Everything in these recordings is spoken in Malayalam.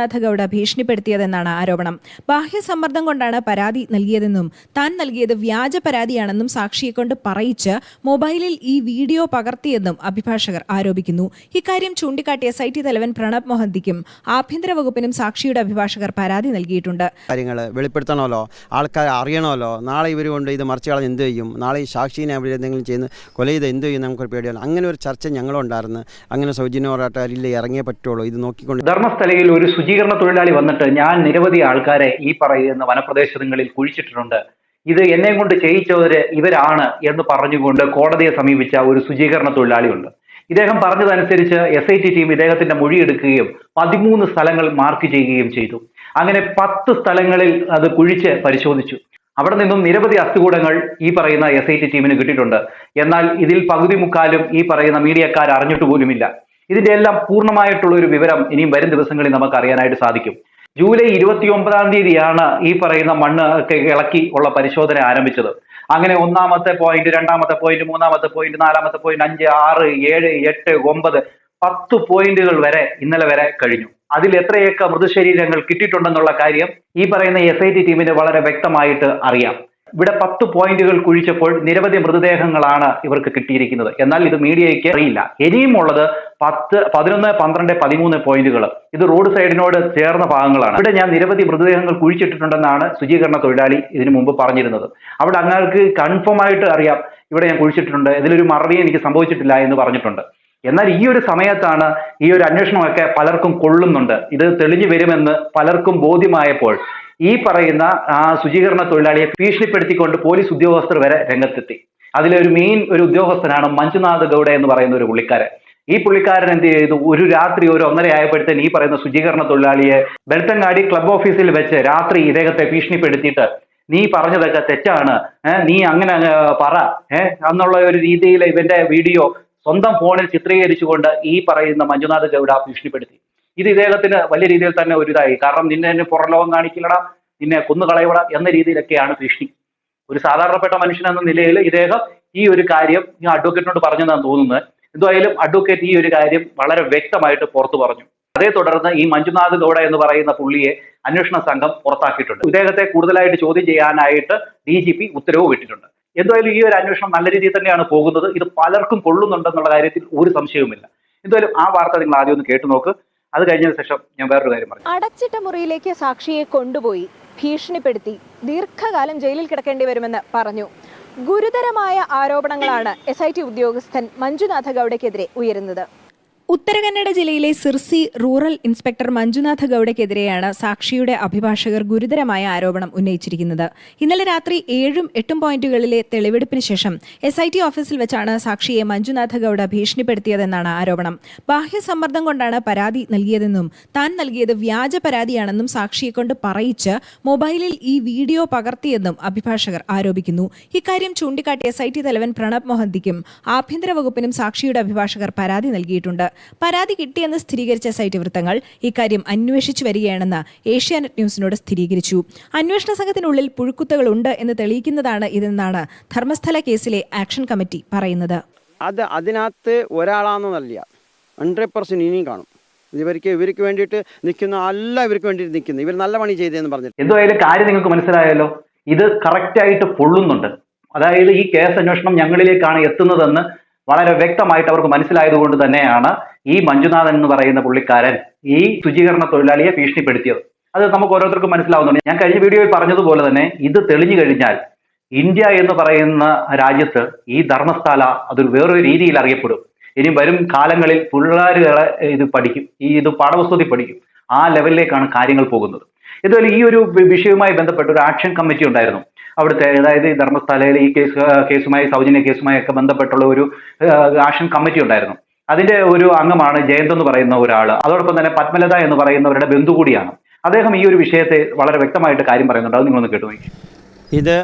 നാഥഗൌഡ ഭീഷണിപ്പെടുത്തിയതെന്നാണ് ആരോപണം. ബാഹ്യ ബാഹ്യസമ്മർദ്ദം കൊണ്ടാണ് പരാതി നൽകിയതെന്നും താൻ നൽകിയത് വ്യാജ പരാതിയാണെന്നും സാക്ഷിയെക്കൊണ്ട് പറയിച്ച് മൊബൈലിൽ ഈ വീഡിയോ പകർത്തിയെന്നും അഭിഭാഷകർ ആരോപിക്കുന്നു. ഇക്കാര്യം ചൂണ്ടിക്കാട്ടിയ എസ് ഐ ടി തലവൻ പ്രണബ് മൊഹന്തിക്കും ആഭ്യന്തര വകുപ്പിനും സാക്ഷിയുടെ അഭിഭാഷകർ പരാതി നൽകിയിട്ടുണ്ട്. കാര്യങ്ങൾ വെളിപ്പെടുത്തണമല്ലോ ആൾക്കാർ അറിയണമല്ലോ. നാളെ ഇവർ കൊണ്ട് ഇത് മറിച്ച് കളഞ്ഞ് എന്ത് ചെയ്യും? നാളെ ഈ സാക്ഷിനെ അവർ എന്തെങ്കിലും ചെയ്യുന്ന കൊല ചെയ്ത് എന്ത് ചെയ്യും നമുക്കൊരു പേടിയാണ് അങ്ങനെ ഒരു ചർച്ച ഞങ്ങളുണ്ടായിരുന്നു. അങ്ങനെ സൗജന്യ പോരാട്ടക്കാരിൽ ഇറങ്ങിയേ പറ്റുള്ളൂ. ഇത് നോക്കിക്കൊണ്ട് ധർമ്മസ്ഥലയിൽ ഒരു ശുചീകരണ തൊഴിലാളി വന്നിട്ട് ഞാൻ നിരവധി ആൾക്കാരെ ഈ പറയുന്ന വനപ്രദേശങ്ങളിൽ കുഴിച്ചിട്ടിട്ടുണ്ട്. ഇത് എന്നെ കൊണ്ട് ചെയ്യിച്ചവര് ഇവരാണ് എന്ന് പറഞ്ഞുകൊണ്ട് കോടതിയെ സമീപിച്ച ഒരു ശുചീകരണ തൊഴിലാളിയുണ്ട്. ഇദ്ദേഹം പറഞ്ഞതനുസരിച്ച് എസ് ഐ ടി ടീം ഇദ്ദേഹത്തിന്റെ മൊഴിയെടുക്കുകയും പതിമൂന്ന് സ്ഥലങ്ങൾ മാർക്ക് ചെയ്യുകയും ചെയ്തു. അങ്ങനെ പത്ത് സ്ഥലങ്ങളിൽ അത് കുഴിച്ച് പരിശോധിച്ചു. അവിടെ നിന്നും നിരവധി അസ്ഥികൂടങ്ങൾ ഈ പറയുന്ന എസ് ഐ ടി ടീമിന് കിട്ടിയിട്ടുണ്ട്. എന്നാൽ ഇതിൽ പകുതി മുക്കാലും ഈ പറയുന്ന മീഡിയക്കാർ അറിഞ്ഞിട്ട് പോലുമില്ല. ഇതിന്റെ എല്ലാം പൂർണമായിട്ടുള്ള ഒരു വിവരം ഇനിയും വരും ദിവസങ്ങളിൽ നമുക്ക് അറിയാനായിട്ട് സാധിക്കും. ജൂലൈ ഇരുപത്തി ഒമ്പതാം തീയതിയാണ് ഈ പറയുന്ന മണ്ണ് ഒക്കെ ഇളക്കി ഉള്ള പരിശോധന ആരംഭിച്ചത്. അങ്ങനെ ഒന്നാമത്തെ പോയിന്റ് രണ്ടാമത്തെ പോയിന്റ് മൂന്നാമത്തെ പോയിന്റ് നാലാമത്തെ പോയിന്റ് അഞ്ച് ആറ് ഏഴ് എട്ട് ഒമ്പത് പത്ത് പോയിന്റുകൾ വരെ ഇന്നലെ വരെ കഴിഞ്ഞു. അതിൽ എത്രയൊക്കെ മൃതശരീരങ്ങൾ കിട്ടിയിട്ടുണ്ടെന്നുള്ള കാര്യം ഈ പറയുന്ന എസ് ഐ ടി ടീമിന് വളരെ വ്യക്തമായിട്ട് അറിയാം. ഇവിടെ പത്ത് പോയിന്റുകൾ കുഴിച്ചപ്പോൾ നിരവധി മൃതദേഹങ്ങളാണ് ഇവർക്ക് കിട്ടിയിരിക്കുന്നത്. എന്നാൽ ഇത് മീഡിയയ്ക്ക് അറിയില്ല. ഇനിയും ഉള്ളത് പത്ത് പതിനൊന്ന് പന്ത്രണ്ട് പതിമൂന്ന് പോയിന്റുകൾ. ഇത് റോഡ് സൈഡിനോട് ചേർന്ന ഭാഗങ്ങളാണ്. ഇവിടെ ഞാൻ നിരവധി മൃതദേഹങ്ങൾ കുഴിച്ചിട്ടിട്ടുണ്ടെന്നാണ് ശുചീകരണ തൊഴിലാളി ഇതിനു മുമ്പ് പറഞ്ഞിരുന്നത്. അവിടെ അങ്ങാൾക്ക് കൺഫേം ആയിട്ട് അറിയാം. ഇവിടെ ഞാൻ കുഴിച്ചിട്ടുണ്ട് ഇതിലൊരു മറവി എനിക്ക് സംഭവിച്ചിട്ടില്ല എന്ന് പറഞ്ഞിട്ടുണ്ട്. എന്നാൽ ഈ ഒരു സമയത്താണ് ഈ ഒരു അന്വേഷണമൊക്കെ പലർക്കും കൊള്ളുന്നുണ്ട്. ഇത് തെളിഞ്ഞു വരുമെന്ന് പലർക്കും ബോധ്യമായപ്പോൾ ഈ പറയുന്ന ആ ശുചീകരണ തൊഴിലാളിയെ ഭീഷണിപ്പെടുത്തിക്കൊണ്ട് പോലീസ് ഉദ്യോഗസ്ഥർ വരെ രംഗത്തെത്തി. അതിലെ ഒരു മെയിൻ ഒരു ഉദ്യോഗസ്ഥനാണ് മഞ്ജുനാഥ് ഗൗഡ എന്ന് പറയുന്ന ഒരു പുള്ളിക്കാരൻ. ഈ പുള്ളിക്കാരൻ എന്ത് ചെയ്തു? ഒരു രാത്രി ഒരു ഒന്നര ആയപ്പോഴത്തേന് ഈ പറയുന്ന ശുചീകരണ തൊഴിലാളിയെ ബെൽത്തങ്ങാടി ക്ലബ് ഓഫീസിൽ വെച്ച് രാത്രി ഇദ്ദേഹത്തെ ഭീഷണിപ്പെടുത്തിയിട്ട് നീ പറഞ്ഞതൊക്കെ തെറ്റാണ്. നീ അങ്ങനെ അങ്ങ് പറ. ഏഹ് എന്നുള്ള ഒരു രീതിയിൽ ഇവന്റെ വീഡിയോ സ്വന്തം ഫോണിൽ ചിത്രീകരിച്ചുകൊണ്ട് ഈ പറയുന്ന മഞ്ജുനാഥ് ഗൗഡ ഭീഷണിപ്പെടുത്തി. ഇത് ഇദ്ദേഹത്തിന് വലിയ രീതിയിൽ തന്നെ ഒരു ഇതായി. കാരണം നിന്നെ പുറം ലോകം കാണിക്കില്ലടാ. നിന്നെ കൊന്നുകളയവിട എന്ന രീതിയിലൊക്കെയാണ് ഭീഷണി ഒരു സാധാരണപ്പെട്ട മനുഷ്യൻ എന്ന നിലയിൽ ഇദ്ദേഹം ഈ ഒരു കാര്യം ഞാൻ അഡ്വക്കേറ്റിനോട് പറഞ്ഞെന്നാണ് തോന്നുന്നത്. എന്തായാലും അഡ്വക്കേറ്റ് ഈ ഒരു കാര്യം വളരെ വ്യക്തമായിട്ട് പുറത്തു പറഞ്ഞു. അതേ തുടർന്ന് ഈ മഞ്ജുനാഥ് ഗൗഡ എന്ന് പറയുന്ന പുള്ളിയെ അന്വേഷണ സംഘം പുറത്താക്കിയിട്ടുണ്ട്. ഇദ്ദേഹത്തെ കൂടുതലായിട്ട് ചോദ്യം ചെയ്യാനായിട്ട് ഡി ജി പി ഉത്തരവ് വിട്ടിട്ടുണ്ട്. എന്തായാലും ഈ ഒരു അന്വേഷണം നല്ല രീതിയിൽ തന്നെയാണ് പോകുന്നത്. ഇത് പലർക്കും കൊള്ളുന്നുണ്ടെന്നുള്ള കാര്യത്തിൽ ഒരു സംശയവുമില്ല. എന്തായാലും ആ വാർത്ത നിങ്ങൾ ആദ്യം ഒന്ന് കേട്ടു നോക്ക് അത് കഴിഞ്ഞതിന് ശേഷം ഞാൻ വേറൊരു കാര്യം പറഞ്ഞു അടച്ചിട്ട മുറിയിലേക്ക് സാക്ഷിയെ കൊണ്ടുപോയി. ഭീഷണിപ്പെടുത്തി ദീർഘകാലം ജയിലിൽ കിടക്കേണ്ടി വരുമെന്ന് പറഞ്ഞു. ഗുരുതരമായ ആരോപണങ്ങളാണ് എസ് ഐ ടി ഉദ്യോഗസ്ഥൻ മഞ്ജുനാഥ ഗൌഡയ്ക്കെതിരെ ഉയരുന്നത്. ഉത്തരകന്നഡ ജില്ലയിലെ സിർസി റൂറൽ ഇൻസ്പെക്ടർ മഞ്ജുനാഥ ഗൌഡയ്ക്കെതിരെയാണ് സാക്ഷിയുടെ അഭിഭാഷകർ ഗുരുതരമായ ആരോപണം ഉന്നയിച്ചിരിക്കുന്നത്. ഇന്നലെ രാത്രി ഏഴും എട്ടും പോയിന്റുകളിലെ തെളിവെടുപ്പിന് ശേഷം എസ് ഐ ടി ഓഫീസിൽ വെച്ചാണ് സാക്ഷിയെ മഞ്ജുനാഥ ഗൌഡ ഭീഷണിപ്പെടുത്തിയതെന്നാണ് ആരോപണം. ബാഹ്യസമ്മർദ്ദം കൊണ്ടാണ് പരാതി നൽകിയതെന്നും താൻ നൽകിയത് വ്യാജ പരാതിയാണെന്നും സാക്ഷിയെക്കൊണ്ട് പറയിച്ച് മൊബൈലിൽ ഈ വീഡിയോ പകർത്തിയെന്നും അഭിഭാഷകർ ആരോപിക്കുന്നു. ഇക്കാര്യം ചൂണ്ടിക്കാട്ടിയ എസ് ഐ ടി തലവൻ പ്രണബ് മൊഹന്തിക്കും ആഭ്യന്തര വകുപ്പിനും സാക്ഷിയുടെ അഭിഭാഷകർ പരാതി നൽകിയിട്ടുണ്ട്. പരാതി കിട്ടിയെന്ന് സ്ഥിരീകരിച്ച സൈറ്റ് വൃത്തങ്ങൾ ഇക്കാര്യം അന്വേഷിച്ചു വരികയാണെന്ന് ഏഷ്യാനെറ്റ് ന്യൂസിനോട് സ്ഥിരീകരിച്ചു. അന്വേഷണ സംഘത്തിനുള്ളിൽ പുഴുക്കുത്തുകളുണ്ട് എന്ന് തെളിയിക്കുന്നതാണ് ഇതെന്നാണ് ധർമ്മസ്ഥല കേസിലെ ആക്ഷൻ കമ്മിറ്റി പറയുന്നത്. അത് അതിനകത്ത് ഒരാളാണെന്നല്ല ഹൺഡ്രഡ് പെർസെന്റ് ഇനിയും കാണും. ഇവർക്ക് ഇവർക്ക് വേണ്ടിയിട്ട് നിൽക്കുന്ന അല്ല ഇവർക്ക് വേണ്ടിയിട്ട് നിൽക്കുന്നത് ഇവർ നല്ല പണി ചെയ്തതെന്ന് പറഞ്ഞിട്ട്. എന്തായാലും കാര്യം നിങ്ങൾക്ക് മനസ്സിലായല്ലോ? ഇത് കറക്റ്റ് ആയിട്ട് പൊള്ളുന്നുണ്ട്. അതായത് ഈ കേസ് അന്വേഷണം ഞങ്ങളിലേക്കാണ് എത്തുന്നതെന്ന് വളരെ വ്യക്തമായിട്ട് അവർക്ക് മനസ്സിലായതുകൊണ്ട് തന്നെയാണ് ഈ മഞ്ജുനാഥൻ എന്ന് പറയുന്ന പുള്ളിക്കാരൻ ഈ ശുചീകരണ തൊഴിലാളിയെ ഭീഷണിപ്പെടുത്തിയത്. അത് നമുക്ക് ഓരോരുത്തർക്കും മനസ്സിലാവുന്നുണ്ട്. ഞാൻ കഴിഞ്ഞ വീഡിയോയിൽ പറഞ്ഞതുപോലെ തന്നെ ഇത് തെളിഞ്ഞു കഴിഞ്ഞാൽ ഇന്ത്യ എന്ന് പറയുന്ന രാജ്യത്ത് ഈ ധർമ്മസ്ഥല അതൊരു വേറൊരു രീതിയിൽ അറിയപ്പെടും. ഇനി വരും കാലങ്ങളിൽ പിള്ളേരുകളെ ഇത് പഠിക്കും. ഈ ഇത് പാഠപുസ്തകത്തിൽ പഠിക്കും. ആ ലെവലിലേക്കാണ് കാര്യങ്ങൾ പോകുന്നത്. ഇതുപോലെ ഈ ഒരു വിഷയവുമായി ബന്ധപ്പെട്ട് ഒരു ആക്ഷൻ കമ്മിറ്റി ഉണ്ടായിരുന്നു. അവിടുത്തെ അതായത് ഈ ധർമ്മസ്ഥലയിലെ ഈ കേസ് കേസുമായി സൗജന്യ കേസുമായി ഒക്കെ ബന്ധപ്പെട്ടുള്ള ഒരു ആക്ഷൻ കമ്മിറ്റി ഉണ്ടായിരുന്നു. അതിന്റെ ഒരു അംഗമാണ് ജയന്ത് എന്ന് പറയുന്ന ഒരാൾ അതോടൊപ്പം തന്നെ പത്മലത എന്ന് പറയുന്നവരുടെ ബന്ധു കൂടിയാണ്. അദ്ദേഹം ഈ ഒരു വിഷയത്തെ വളരെ വ്യക്തമായിട്ട് കാര്യം പറയുന്നുണ്ട്. അത് നിങ്ങളൊന്ന് കേട്ടു ഇത്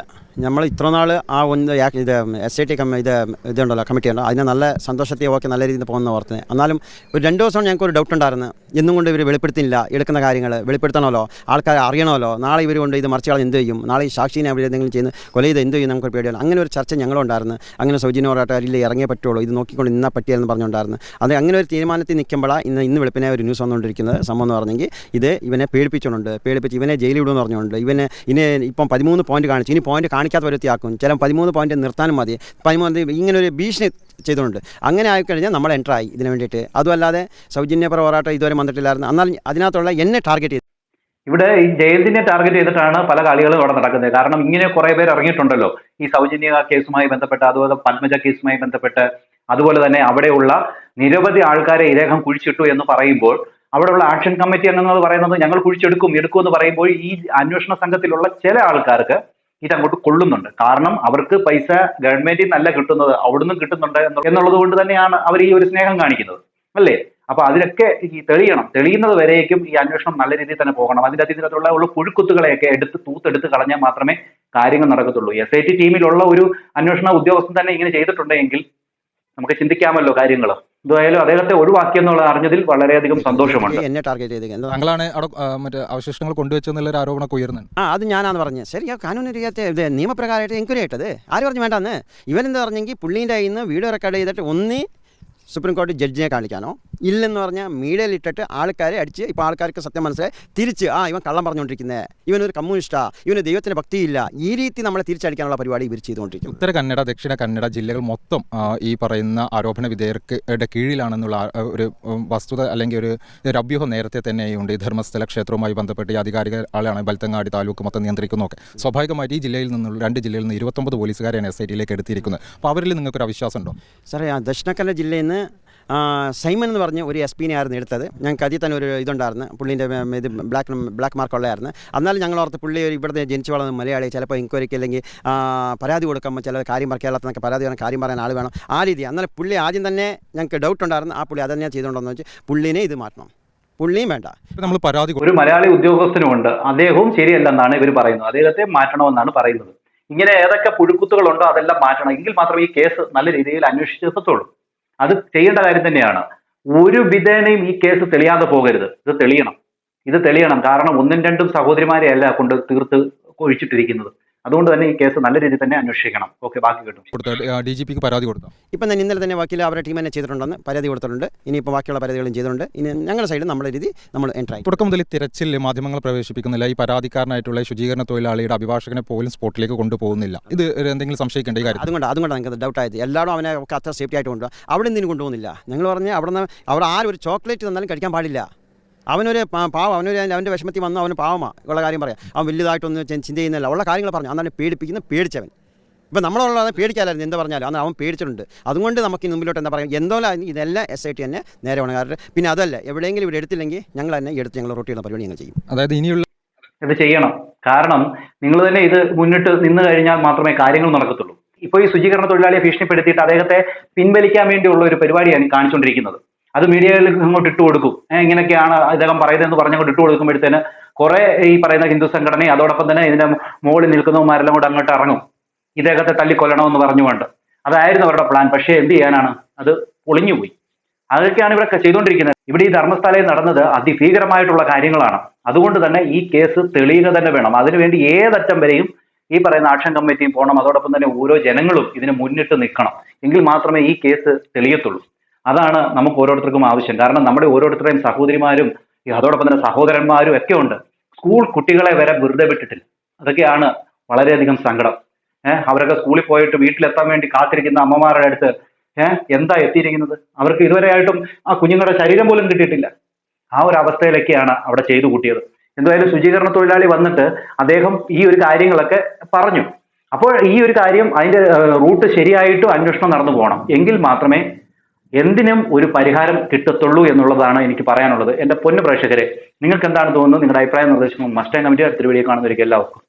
നമ്മൾ ഇത്ര നാൾ ആ ഒന്ന് ഇത് എസ് ഐ ടി കമ്മ ഇത് ഇതുണ്ടല്ലോ കമ്മിറ്റി ഉണ്ടോ അതിനെ നല്ല സന്തോഷത്തെ ഓക്കെ നല്ല രീതിയിൽ പോകുന്ന ഓർത്തിന് എന്നാലും ഒരു രണ്ട് ദിവസം ഞങ്ങൾക്ക് ഒരു ഡൗട്ട് ഉണ്ടായിരുന്നു. എന്നും കൊണ്ട് ഇവർ വെളിപ്പെടുത്തില്ല. എടുക്കുന്ന കാര്യങ്ങൾ വെളിപ്പെടുത്തണമല്ലോ? ആൾക്കാർ അറിയണമല്ലോ? നാളെ ഇവർ കൊണ്ട് ഇത് മറിച്ച് എന്ത് ചെയ്യും? നാളെ ഈ സാക്ഷിനെ അവർ എന്തെങ്കിലും ചെയ്യുന്ന? കൊല ചെയ്ത് എന്ത് ചെയ്യും നമുക്ക് പേടിയാണ് അങ്ങനെ ഒരു ചർച്ച ഞങ്ങളുണ്ടായിരുന്നു. അങ്ങനെ സൗജന്യമായിട്ട് അതിൽ ഇറങ്ങിയേ പറ്റുള്ളൂ. ഇത് നോക്കിക്കൊണ്ട് ഇന്നാ പറ്റിയെന്ന് പറഞ്ഞുകൊണ്ടായിരുന്നു. അത് അങ്ങനെ ഒരു തീരുമാനത്തിൽ നിൽക്കുമ്പോഴാണ് ഇന്ന് ഇന്ന് വെളുപ്പിനെ ഒരു ന്യൂസ് വന്നുകൊണ്ടിരിക്കുന്നത്. സംഭവം എന്ന് പറഞ്ഞെങ്കിൽ ഇത് ഇവനെ പേടിപ്പിച്ചുകൊണ്ട് പേടിപ്പിച്ച് ഇവനെ ജയിലിൽ വിടുമെന്ന് പറഞ്ഞുകൊണ്ട് ഇവനെ ഇനി ഇപ്പം പതിമൂന്ന് പോയിന്റ് കാണിച്ചു. ഇനി പോയിന്റ് കാണിക്കാത്ത വരുത്തിയാക്കും ചില പതിമൂന്ന് പോയിന്റ് നിർത്താനും മതി. പതിമൂന്ന് ഇങ്ങനെ ഒരു ഭീഷണി ചെയ്തുകൊണ്ട്. അങ്ങനെ ആയിക്കഴിഞ്ഞാൽ നമ്മൾ എന്റർ ആയി ഇതിന് വേണ്ടിയിട്ട്. അതുമല്ലാതെ സൗജന്യ പോരാട്ടം ഇതുവരെ വന്നിട്ടില്ലായിരുന്നു. എന്നാൽ അതിനകത്തുള്ള എന്നെ ടാർഗറ്റ് ചെയ്തു ഇവിടെ ഈ ജയന്തിനെ ടാർഗറ്റ് ചെയ്തിട്ടാണ് പല കളികളും അവിടെ നടക്കുന്നത്. കാരണം ഇങ്ങനെ കുറെ പേര് ഇറങ്ങിയിട്ടുണ്ടല്ലോ. ഈ സൗജന്യ കേസുമായി ബന്ധപ്പെട്ട് അതുപോലെ പത്മജ കേസുമായി ബന്ധപ്പെട്ട് അതുപോലെ തന്നെ അവിടെയുള്ള നിരവധി ആൾക്കാരെ ഇദ്ദേഹം കുഴിച്ചിട്ടു എന്ന് പറയുമ്പോൾ അവിടെയുള്ള ആക്ഷൻ കമ്മിറ്റി അംഗങ്ങൾ പറയുന്നത് ഞങ്ങൾ കുഴിച്ചെടുക്കും എടുക്കും എന്ന് പറയുമ്പോൾ ഈ അന്വേഷണ സംഘത്തിലുള്ള ചില ആൾക്കാർക്ക് ഇത് അങ്ങോട്ട് കൊള്ളുന്നുണ്ട്. കാരണം അവർക്ക് പൈസ ഗവൺമെന്റിൽ നല്ല കിട്ടുന്നത് അവിടുന്ന് കിട്ടുന്നുണ്ട് എന്നുള്ള- എന്നുള്ളത് കൊണ്ട് തന്നെയാണ് അവർ ഈ ഒരു സ്നേഹം കാണിക്കുന്നത്. അല്ലേ? അപ്പൊ അതിലൊക്കെ ഈ തെളിയണം. തെളിയുന്നത് വരേക്കും ഈ അന്വേഷണം നല്ല രീതിയിൽ തന്നെ പോകണം. അതിന്റെ അതിനകത്തുള്ള ഉള്ള പുഴുക്കുത്തുകളെയൊക്കെ എടുത്ത് തൂത്തെടുത്ത് കളഞ്ഞാൽ മാത്രമേ കാര്യങ്ങൾ നടക്കത്തുള്ളൂ. എസ് ഐ ടി ടീമിലുള്ള ഒരു അന്വേഷണ ഉദ്യോഗസ്ഥൻ തന്നെ ഇങ്ങനെ ചെയ്തിട്ടുണ്ടെങ്കിൽ നമുക്ക് ചിന്തിക്കാമല്ലോ കാര്യങ്ങൾ എന്തായാലും അദ്ദേഹത്തെ ഒഴിവാക്കിയെന്നുള്ള അറിഞ്ഞതിൽ വളരെയധികം സന്തോഷമുണ്ട്. എന്നെ ടാർഗറ്റ് ചെയ്തത് താങ്കളാണ് മറ്റേ അവശിഷ്ടങ്ങൾ കൊണ്ടുവച്ചെന്നുള്ള ഒരു ആരോപണമൊക്കെ ഉയർന്നത് ആ അത് ഞാനാണ് പറഞ്ഞത് ശരി ആ കാനൂൻ ഇത് നിയമപ്രകാരമായിട്ട് എൻക്വയറി ആയിട്ടത്? ആര് പറഞ്ഞു വേണ്ടാന്ന്? ഇവനെന്താ പറഞ്ഞെങ്കിൽ പുള്ളീന്റെ കയ്യിൽ നിന്ന് വീഡിയോ റെക്കോർഡ് ചെയ്തിട്ട് ഒന്നി സുപ്രീം കോടതി ജഡ്ജിനെ കാണിക്കാനോ? ഇല്ലെന്ന് പറഞ്ഞാൽ മീഡിയയിൽ ഇട്ടിട്ട് ആൾക്കാരെ അടിച്ച് ഇപ്പോൾ ആൾക്കാർക്ക് സത്യം മനസ്സിലായി. തിരിച്ച് ആ ഇവൻ കള്ളം പറഞ്ഞുകൊണ്ടിരിക്കുന്നത് ഇവനൊരു കമ്മ്യൂണിസ്റ്റാ. ഇവന് ദൈവത്തിന് ഭക്തിയില്ല. ഈ രീതി നമ്മളെ തിരിച്ചടിക്കാനുള്ള പരിപാടി ഇവർ ചെയ്തുകൊണ്ടിരിക്കും ഉത്തര കന്നഡ ദക്ഷിണ കന്നഡ ജില്ലകൾ മൊത്തം ഈ പറയുന്ന ആരോപണ വിധേയർക്ക് യുടെ കീഴിലാണെന്നുള്ള ഒരു വസ്തുത അല്ലെങ്കിൽ ഒരു ഒരു അഭ്യൂഹം നേരത്തെ തന്നെ ഉണ്ട് ഈ ധർമ്മസ്ഥല ക്ഷേത്രവുമായി ബന്ധപ്പെട്ട് ഈ അധികാരികൾ ആളാണ് ബൽത്തങ്ങാടി താലൂക്ക് മൊത്തം നിയന്ത്രിക്കുന്നതൊക്കെ. സ്വാഭാവികമായിട്ട് ഈ ജില്ലയിൽ നിന്നുള്ള രണ്ട് ജില്ലയിൽ നിന്ന് ഇരുപത്തൊമ്പത് പോലീസുകാരെയാണ് എസ് ഐ ടിയിലേക്ക് എടുത്തിരിക്കുന്നത്. അപ്പോൾ അവരിൽ നിങ്ങൾക്കൊരു അവിശ്വാസം ഉണ്ടോ സാറേ ആ ദക്ഷിണക്കന്നഡ ജില്ലയിൽ നിന്ന് ആ, സൈമൺ എന്ന് പറഞ്ഞ ഒരു എസ് പിനെ ആയിരുന്നു എടുത്തത്. ഞങ്ങൾക്ക് അതിൽ തന്നെ ഒരു ഇതുണ്ടായിരുന്നു. പുള്ളീന്റെ ഇത് ബ്ലാക്ക് ബ്ലാക്ക് മാർക്ക് ഉള്ളതായിരുന്നു. എന്നാലും ഞങ്ങൾ ഓർത്ത് പുള്ളി ഒരു ഇവിടുത്തെ ജനിച്ചു വളർന്ന മലയാളി ചിലപ്പോൾ എൻക്വയറിക്ക് അല്ലെങ്കിൽ പരാതി കൊടുക്കുമ്പോൾ ചില കാര്യം പറ കേരളത്തിനൊക്കെ പരാതി വേണം കാര്യം പറയാൻ ആൾ വേണം. ആ രീതി എന്നാലും പുള്ളി ആദ്യം തന്നെ ഞങ്ങൾക്ക് ഡൗട്ട് ഉണ്ടായിരുന്നു. ആ പുള്ളി അതന്നെ ചെയ്തുകൊണ്ടെന്ന് വെച്ച് പുള്ളിനെ ഇത് മാറ്റണം. പുള്ളിയും വേണ്ട. നമ്മൾ പരാതി ഒരു മലയാളി ഉദ്യോഗസ്ഥനുമുണ്ട് അദ്ദേഹവും ശരിയല്ലെന്നാണ് ഇവർ പറയുന്നത്. അദ്ദേഹത്തെ മാറ്റണമെന്നാണ് പറയുന്നത്. ഇങ്ങനെ ഏതൊക്കെ പുഴുക്കുത്തുകളുണ്ടോ അതെല്ലാം മാറ്റണം. എങ്കിൽ മാത്രമേ ഈ കേസ് നല്ല രീതിയിൽ അന്വേഷിച്ചെത്തത്തുള്ളൂ അത് ചെയ്യേണ്ട കാര്യം തന്നെയാണ്. ഒരു വിധേനയും ഈ കേസ് തെളിയാതെ പോകരുത്. ഇത് തെളിയണം. ഇത് തെളിയണം. കാരണം ഒന്നും രണ്ടും സഹോദരിമാരെയല്ല കൊണ്ട് തീർത്ത് ഒഴിച്ചിട്ടിരിക്കുന്നത്. അതുകൊണ്ട് തന്നെ ഈ കേസ് നല്ല രീതിയിൽ തന്നെ അന്വേഷിക്കണം. ഓക്കെ ബാക്കി കിട്ടും. ഡി ജി പിക്ക് പരാതി കൊടുത്തു? ഇപ്പം തന്നെ ഇന്നലെ തന്നെ വക്കീൽ അവരുടെ ടീം തന്നെ ചെയ്തിട്ടുണ്ടെന്ന് പരാതി കൊടുത്തിട്ടുണ്ട്. ഇനിയിപ്പോൾ ബാക്കിയുള്ള പരാതികളും ചെയ്തിട്ടുണ്ട്. ഇനി ഞങ്ങളുടെ സൈഡിൽ നമ്മുടെ രീതി നമ്മൾ എൻട്രായി. തുടക്കം മുതൽ തിരച്ചിൽ മാധ്യമങ്ങൾ പ്രവേശിപ്പിക്കുന്നില്ല. ഈ പരാതിക്കാരനായിട്ടുള്ള ശുചീകരണ തൊഴിലാളിയുടെ അഭിഭാഷകനെ പോലും സ്പോട്ടിലേക്ക് കൊണ്ടുപോകുന്നില്ല. ഇത് എന്തെങ്കിലും സംശയിക്കേണ്ട ഈ കാര്യം? അതുകൊണ്ട് അതുകൊണ്ട് നിങ്ങൾക്ക് ഡൗട്ട് ആയത്. എല്ലാവരും അവനെ അത്ര സേഫ്റ്റി ആയിട്ട് കൊണ്ടുപോകും അവിടെ എന്തിനും കൊണ്ടുപോകുന്നില്ല. ഞങ്ങൾ പറഞ്ഞ് അവിടെ നിന്ന് അവിടെ ആരും ഒരു ചോക്ലേറ്റ് തന്നാലും കഴിക്കാൻ പാടില്ല. അവനൊരു പാവം അവനൊരു അവന്റെ വിഷമത്തിൽ വന്ന അവന് പാവമാ. ഉള്ള കാര്യം പറയാം. അവൻ വലുതായിട്ടൊന്നും ചിന്ത ചെയ്യുന്നില്ല ഉള്ള കാര്യങ്ങൾ പറഞ്ഞു. അന്നാണ് പേടിപ്പിക്കുന്ന പേടിച്ചവൻ. ഇപ്പം നമ്മളുള്ളത് പേടിക്കാലായിരുന്നു. എന്താ പറഞ്ഞാലും. അന്ന് അവൻ പേടിച്ചിട്ടുണ്ട്. അതുകൊണ്ട് നമുക്ക് മുമ്പിലോട്ട് എന്താ പറയുക എന്തോ ഇതെല്ലാം എസ് ഐ ടി തന്നെ നേരെ വേണം പിന്നെ അതല്ല എവിടെയെങ്കിലും ഇവിടെ എടുത്തില്ലെങ്കിൽ ഞങ്ങൾ തന്നെ എടുത്ത് ഞങ്ങൾ റൊട്ടി ചെയ്യുന്ന പരിപാടി ഞങ്ങൾ ചെയ്യും. അതായത് ഇനിയുള്ള ഇത് ചെയ്യണം. കാരണം നിങ്ങൾ തന്നെ ഇത് മുന്നിട്ട് നിന്ന് കഴിഞ്ഞാൽ മാത്രമേ കാര്യങ്ങൾ നടക്കത്തുള്ളൂ. ഇപ്പോൾ ഈ ശുചീകരണ തൊഴിലാളിയെ ഭീഷണിപ്പെടുത്തിയിട്ട് അദ്ദേഹത്തെ പിൻവലിക്കാൻ വേണ്ടിയുള്ള ഒരു പരിപാടിയാണ് കാണിച്ചുകൊണ്ടിരിക്കുന്നത്. അത് മീഡിയയിൽ അങ്ങോട്ട് ഇട്ട് കൊടുക്കും. ഇങ്ങനെയൊക്കെയാണ് ഇദ്ദേഹം പറയുന്നതെന്ന് പറഞ്ഞങ്ങോട്ട് ഇട്ട് കൊടുക്കുമ്പോഴത്തേന് കുറെ ഈ പറയുന്ന ഹിന്ദു സംഘടനയും അതോടൊപ്പം തന്നെ ഇതിന്റെ മുകളിൽ നിൽക്കുന്നവന്മാരെല്ലാം കൂടെ അങ്ങോട്ട് ഇറങ്ങും. ഇദ്ദേഹത്തെ തല്ലിക്കൊല്ലണമെന്ന് പറഞ്ഞുകൊണ്ട്. അതായിരുന്നു അവരുടെ പ്ലാൻ പക്ഷേ എന്ത് ചെയ്യാനാണ്? അത് പൊളിഞ്ഞുപോയി അതൊക്കെയാണ് ഇവിടെ ചെയ്തുകൊണ്ടിരിക്കുന്നത്. ഇവിടെ ഈ ധർമ്മസ്ഥലയിൽ നടന്നത് അതിഭീകരമായിട്ടുള്ള കാര്യങ്ങളാണ്. അതുകൊണ്ട് തന്നെ ഈ കേസ് തെളിയുക തന്നെ വേണം. അതിനുവേണ്ടി ഏതറ്റം വരെയും ഈ പറയുന്ന ആക്ഷൻ കമ്മിറ്റിയും പോകണം. അതോടൊപ്പം തന്നെ ഓരോ ജനങ്ങളും ഇതിന് മുന്നിട്ട് നിൽക്കണം. എങ്കിൽ മാത്രമേ ഈ കേസ് തെളിയത്തുള്ളൂ. അതാണ് നമുക്ക് ഓരോരുത്തർക്കും ആവശ്യം. കാരണം നമ്മുടെ ഓരോരുത്തരുടെയും സഹോദരിമാരും അതോടൊപ്പം തന്നെ സഹോദരന്മാരും ഒക്കെ ഉണ്ട്. സ്കൂൾ കുട്ടികളെ വരെ വെറുതെ വിട്ടിട്ടില്ല. അതൊക്കെയാണ് വളരെയധികം സങ്കടം. ഏഹ് അവരൊക്കെ സ്കൂളിൽ പോയിട്ട് വീട്ടിലെത്താൻ വേണ്ടി കാത്തിരിക്കുന്ന അമ്മമാരുടെ അടുത്ത് ഏഹ് എന്താ എത്തിയിരിക്കുന്നത്? അവർക്ക് ഇതുവരെയായിട്ടും ആ കുഞ്ഞുങ്ങളുടെ ശരീരം പോലും കിട്ടിയിട്ടില്ല. ആ ഒരു അവസ്ഥയിലൊക്കെയാണ് അവിടെ ചെയ്തു കൂട്ടിയത്. എന്തായാലും ശുചീകരണ തൊഴിലാളി വന്നിട്ട് അദ്ദേഹം ഈ ഒരു കാര്യങ്ങളൊക്കെ പറഞ്ഞു. അപ്പോൾ ഈ ഒരു കാര്യം അതിന്റെ റൂട്ട് ശരിയായിട്ടും അന്വേഷണം നടന്നു പോകണം. എങ്കിൽ മാത്രമേ എന്തിനും ഒരു പരിഹാരം കിട്ടത്തുള്ളൂ എന്നുള്ളതാണ് എനിക്ക് പറയാനുള്ളത്. എന്റെ പൊന്നു പ്രേക്ഷകരെ നിങ്ങൾക്ക് എന്താണ് തോന്നുന്നത്? നിങ്ങളുടെ അഭിപ്രായം നിർദ്ദേശം മസ്റ്റ് കമ്മിറ്റി അടുത്തൊരു വീഡിയോ കാണുന്നവർക്ക് എല്ലാവർക്കും